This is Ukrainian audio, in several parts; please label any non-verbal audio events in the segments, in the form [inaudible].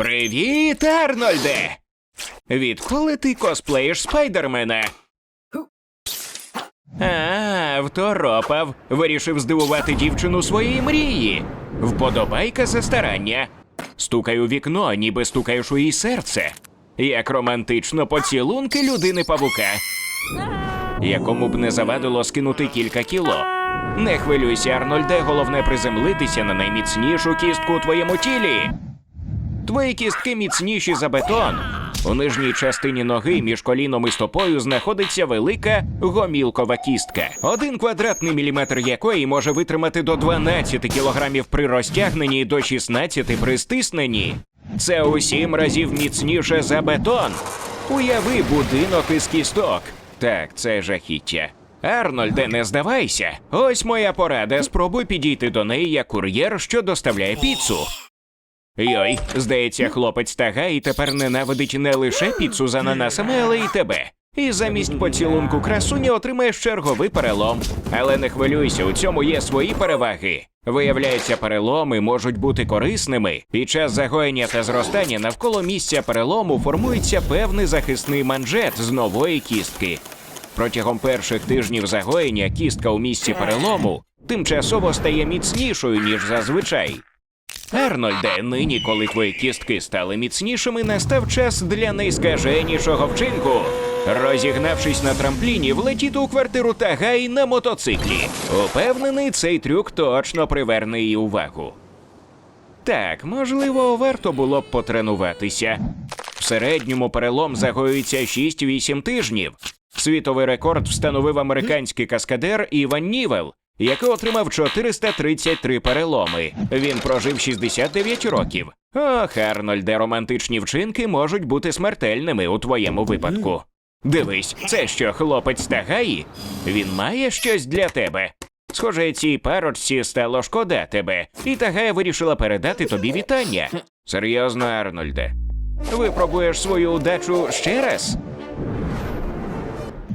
Привіт, Арнольде! Відколи ти косплеїш спайдермена? А, второпав. Вирішив здивувати дівчину своєї мрії. Вподобайка за старання. Стукай у вікно, ніби стукаєш у її серце. Як романтично поцілунки людини павука. Якому б не завадило скинути кілька кіло. Не хвилюйся, Арнольде, головне приземлитися на найміцнішу кістку у твоєму тілі. Твої кістки міцніші за бетон. У нижній частині ноги між коліном і стопою знаходиться велика гомілкова кістка, один квадратний міліметр якої може витримати до 12 кілограмів при розтягненні і до 16 при стисненні. Це у сім разів міцніше за бетон. Уяви будинок із кісток. Так, це жахіття. Арнольде, не здавайся. Ось моя порада. Спробуй підійти до неї як кур'єр, що доставляє піцу. Йой, здається, хлопець тага і тепер ненавидить не лише піцу з ананасами, але й тебе. І замість поцілунку красуні отримаєш черговий перелом. Але не хвилюйся, у цьому є свої переваги. Виявляється, переломи можуть бути корисними. Під час загоєння та зростання навколо місця перелому формується певний захисний манжет з нової кістки. Протягом перших тижнів загоєння кістка у місці перелому тимчасово стає міцнішою, ніж зазвичай. Арнольде, нині, коли твої кістки стали міцнішими, настав час для найскаженішого вчинку. Розігнавшись на трампліні, влетіти у квартиру Тагай на мотоциклі. Упевнений, цей трюк точно приверне її увагу. Так, можливо, варто було б потренуватися. В середньому перелом загоюється 6-8 тижнів. Світовий рекорд встановив американський каскадер Іван Нівел, який отримав 433 переломи. Він прожив 69 років. Ох, Арнольде, романтичні вчинки можуть бути смертельними у твоєму випадку. Дивись, це що, хлопець Тагаї? Він має щось для тебе. Схоже, цій парочці стало шкода тебе, і Тагая вирішила передати тобі вітання. Серйозно, Арнольде. Випробуєш свою удачу ще раз?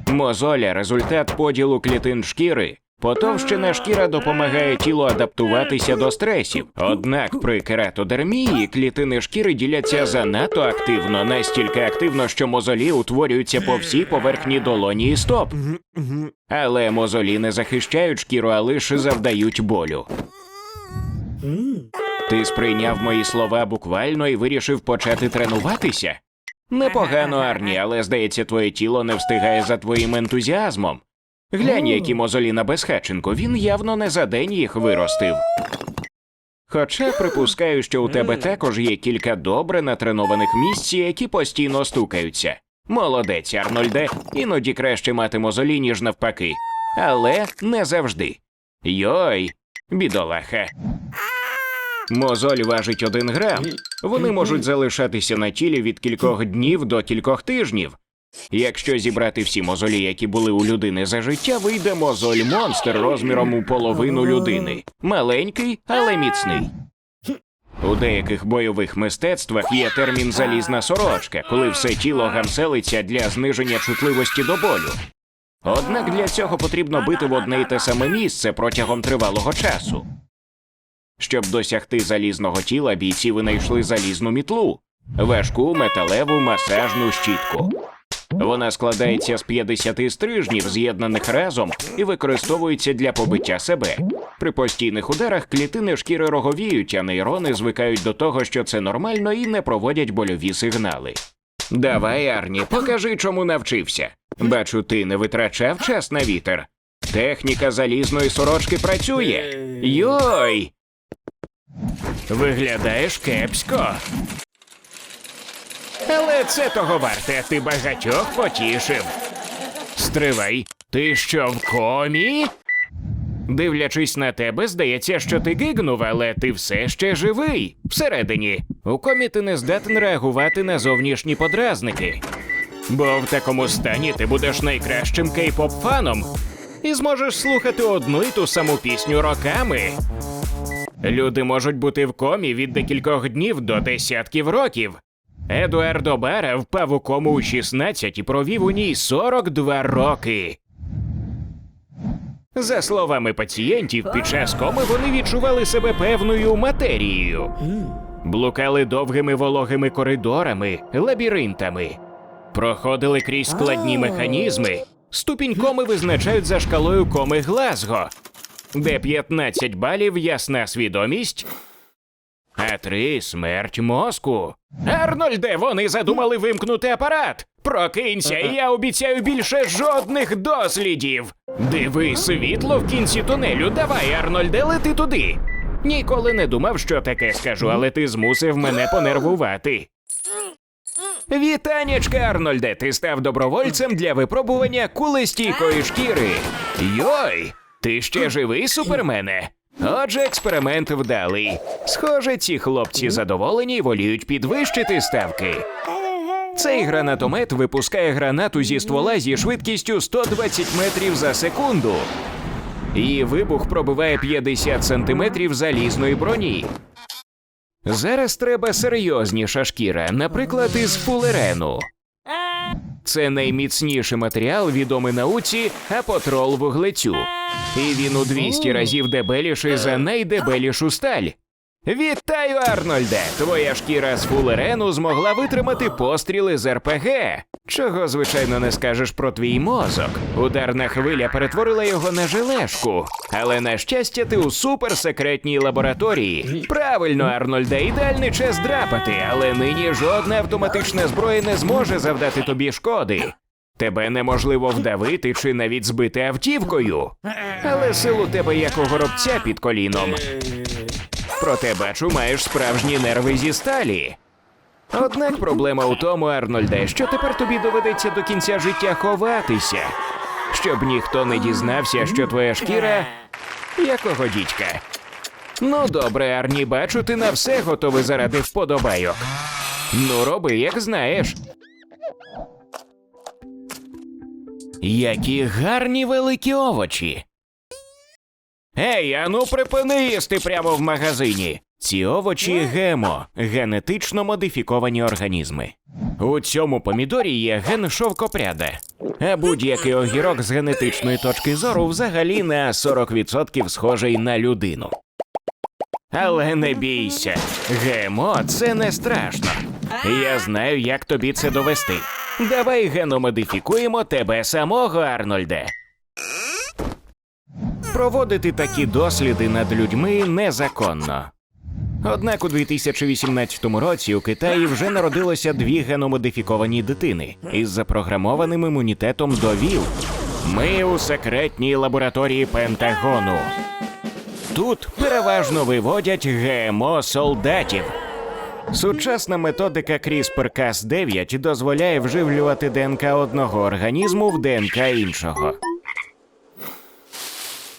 Мозоля результат поділу клітин шкіри. Потовщена шкіра допомагає тілу адаптуватися до стресів. Однак при кератодермії клітини шкіри діляться занадто активно, настільки активно, що мозолі утворюються по всій поверхні долоні і стоп. Але мозолі не захищають шкіру, а лише завдають болю. Ти сприйняв мої слова буквально і вирішив почати тренуватися? Непогано, Арні, але здається, твоє тіло не встигає за твоїм ентузіазмом. Глянь, які мозолі на безхатченку, він явно не за день їх виростив. Хоча припускаю, що у тебе також є кілька добре натренованих місць, які постійно стукаються. Молодець, Арнольде, іноді краще мати мозолі, ніж навпаки. Але не завжди. Йой, бідолаха. Мозоль важить один грам. Вони можуть залишатися на тілі від кількох днів до кількох тижнів. Якщо зібрати всі мозолі, які були у людини за життя, вийде мозоль монстр розміром у половину людини. Маленький, але міцний. У деяких бойових мистецтвах є термін залізна сорочка, коли все тіло гамселиться для зниження чутливості до болю. Однак для цього потрібно бити в одне й те саме місце протягом тривалого часу. Щоб досягти залізного тіла, бійці винайшли залізну мітлу, важку металеву масажну щітку. Вона складається з 50 стрижнів, з'єднаних разом, і використовується для побиття себе. При постійних ударах клітини шкіри роговіють, а нейрони звикають до того, що це нормально, і не проводять больові сигнали. Давай, Арні, покажи, чому навчився. Бачу, ти не витрачав час на вітер. Техніка залізної сорочки працює. Йой! Виглядаєш кепсько. Але це того варте, ти багатьох потішив. Стривай, ти що в комі? Дивлячись на тебе, здається, що ти гигнув, але ти все ще живий. Всередині. У комі ти не здатен реагувати на зовнішні подразники. Бо в такому стані ти будеш найкращим кей-поп фаном і зможеш слухати одну і ту саму пісню роками. Люди можуть бути в комі від декількох днів до десятків років. Едуардо Бара впав у кому у 16 і провів у ній 42 роки. За словами пацієнтів, під час коми вони відчували себе певною матерією. блукали довгими вологими коридорами, лабіринтами, проходили крізь складні механізми, ступінь коми визначають за шкалою коми Глазго, де 15 балів ясна свідомість, а три смерть мозку. Арнольде, вони задумали вимкнути апарат. Прокинься, і я обіцяю більше жодних дослідів. Диви світло в кінці тунелю. Давай, Арнольде, лети туди. Ніколи не думав, що таке скажу, але ти змусив мене понервувати. Вітанечка, Арнольде, ти став добровольцем для випробування кулестійкої шкіри. Йой, ти ще живий, супермене? Отже, експеримент вдалий. Схоже, ці хлопці задоволені і воліють підвищити ставки. Цей гранатомет випускає гранату зі ствола зі швидкістю 120 метрів за секунду. Її вибух пробиває 50 сантиметрів залізної броні. Зараз треба серйозніша шкіра, наприклад, із фулерену. Це найміцніший матеріал, відомий науці апотрол вуглецю. І він у 200 разів дебеліший за найдебелішу сталь. Вітаю, Арнольде! Твоя шкіра з фулерену змогла витримати постріли з РПГ. Чого, звичайно, не скажеш про твій мозок. Ударна хвиля перетворила його на желешку. Але на щастя, ти у суперсекретній лабораторії. Правильно, Арнольде, ідеальний час драпати, але нині жодна автоматична зброя не зможе завдати тобі шкоди. Тебе неможливо вдавити чи навіть збити автівкою. Але сил у тебе як у горобця під коліном. Проте бачу, маєш справжні нерви зі сталі. Однак проблема у тому, Арнольде, що тепер тобі доведеться до кінця життя ховатися, щоб ніхто не дізнався, що твоя шкіра якого дідька. Ну, добре, Арні, бачу, ти на все готовий заради вподобайок. Ну, роби, як знаєш. Які гарні великі овочі. Ей, ану припини їсти прямо в магазині. Ці овочі гемо, генетично модифіковані організми. У цьому помідорі є ген шовкопряда, а будь-який огірок з генетичної точки зору взагалі на 40% схожий на людину. Але не бійся, ГМО це не страшно. Я знаю, як тобі це довести. Давай геномодифікуємо тебе самого, Арнольде. Проводити такі досліди над людьми незаконно. Однак у 2018 році у Китаї вже народилося дві геномодифіковані дитини із запрограмованим імунітетом до ВІЛ. Ми у секретній лабораторії Пентагону. Тут переважно виводять ГМО солдатів. Сучасна методика CRISPR-Cas9 дозволяє вживлювати ДНК одного організму в ДНК іншого.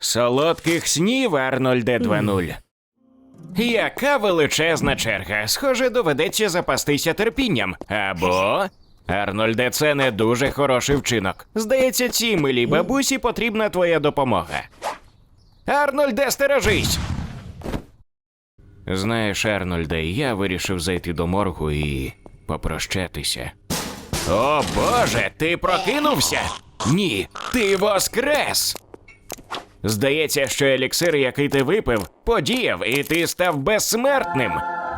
Солодких снів, Арнольде 2.0. Яка величезна черга. Схоже, доведеться запастися терпінням. Або. Арнольде, це не дуже хороший вчинок. Здається, цій милій бабусі потрібна твоя допомога. Арнольде, стережись! Знаєш, Арнольде, я вирішив зайти до моргу і попрощатися. О Боже, ти прокинувся? Ні, ти воскрес! Здається, що еліксир, який ти випив, подіяв, і ти став безсмертним.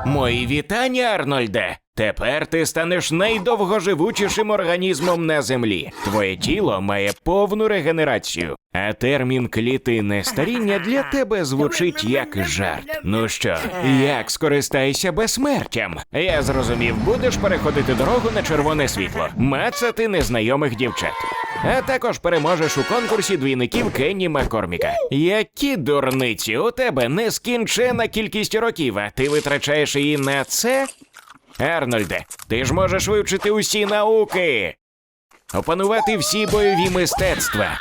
Мої вітання, Арнольде. Тепер ти станеш найдовгоживучішим організмом на землі. Твоє тіло має повну регенерацію, а термін клітинне старіння для тебе звучить як жарт. Ну що, як скористайся безсмертям? Я зрозумів, будеш переходити дорогу на червоне світло, мацати незнайомих дівчат. А також переможеш у конкурсі двійників Кенні Маккорміка. Які дурниці, у тебе нескінчена кількість років, а ти витрачаєш її на це? Арнольде, ти ж можеш вивчити усі науки, опанувати всі бойові мистецтва.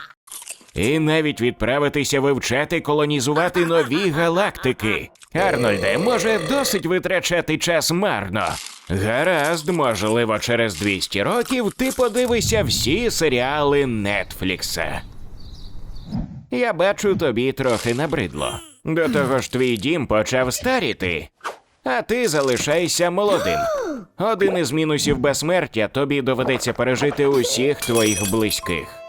І навіть відправитися вивчати колонізувати нові галактики. Арнольде, може, досить витрачати час марно. Гаразд, можливо, через 200 років ти подивишся всі серіали Нетфлікса. Я бачу, тобі трохи набридло. До того ж, твій дім почав старіти, а ти залишайся молодим. Один із мінусів безсмертя тобі доведеться пережити усіх твоїх близьких.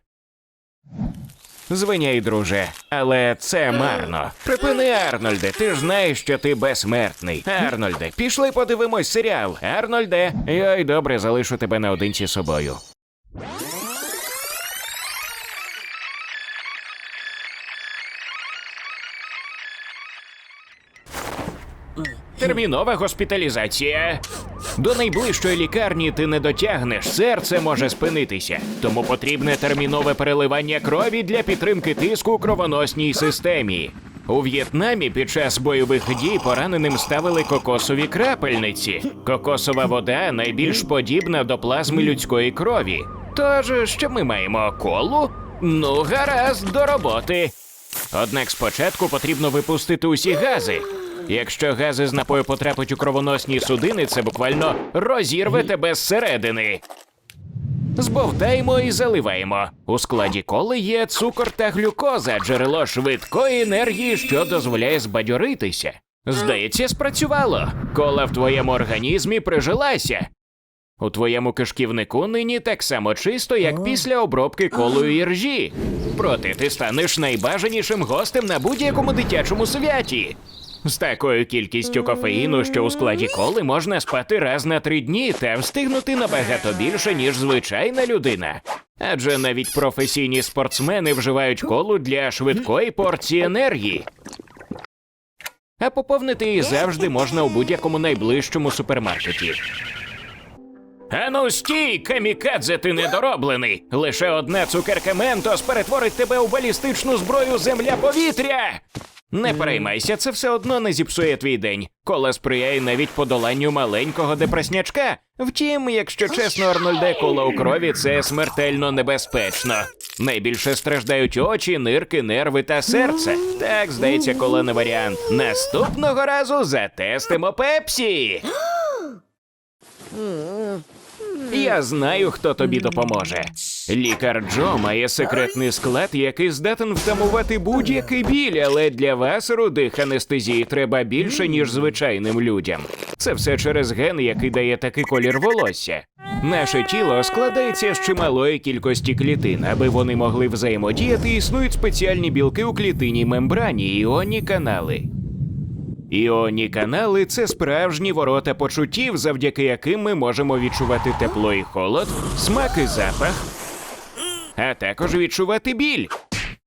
Звиняй, друже, але це марно. Припини, Арнольде, ти ж знаєш, що ти безсмертний. Арнольде, пішли подивимось серіал. Арнольде, я й добре, залишу тебе наодинці з собою. Термінова госпіталізація. До найближчої лікарні ти не дотягнеш, серце може спинитися. Тому потрібне термінове переливання крові для підтримки тиску у кровоносній системі. У В'єтнамі під час бойових дій пораненим ставили кокосові крапельниці. Кокосова вода найбільш подібна до плазми людської крові. Тож, що ми маємо колу? Ну, гаразд, до роботи. Однак спочатку потрібно випустити усі гази. Якщо гази з напою потрапить у кровоносні судини, це буквально розірве тебе зсередини. Збовтаємо і заливаємо. У складі коли є цукор та глюкоза, джерело швидкої енергії, що дозволяє збадьоритися. Здається, спрацювало. Кола в твоєму організмі прижилася. У твоєму кишківнику нині так само чисто, як після обробки колою іржі. Проте ти станеш найбажанішим гостем на будь-якому дитячому святі. З такою кількістю кофеїну, що у складі коли можна спати раз на три дні та встигнути набагато більше, ніж звичайна людина. Адже навіть професійні спортсмени вживають колу для швидкої порції енергії. А поповнити її завжди можна у будь-якому найближчому супермаркеті. Ану стій, камікадзе, ти недороблений! Лише одна цукерка Ментос перетворить тебе у балістичну зброю земля-повітря! Не переймайся, це все одно не зіпсує твій день. Кола сприяє навіть подоланню маленького депреснячка. Втім, якщо чесно, Арнольде, кола у крові це смертельно небезпечно. Найбільше страждають очі, нирки, нерви та серце. Так, здається, кола не варіант. Наступного разу затестимо пепсі. [gasps] Я знаю, хто тобі допоможе. Лікар Джо має секретний склад, який здатен втамувати будь-який біль, але для вас, рудих анестезії, треба більше, ніж звичайним людям. Це все через ген, який дає такий колір волосся. Наше тіло складається з чималої кількості клітин. Аби вони могли взаємодіяти, існують спеціальні білки у клітинній мембрані, іонні канали. Іонні канали це справжні ворота почуттів, завдяки яким ми можемо відчувати тепло і холод, смак і запах, а також відчувати біль.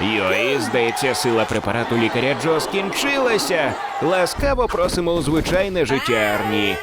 Йой, здається, сила препарату лікаря Джо скінчилася. Ласкаво просимо у звичайне життя Арні.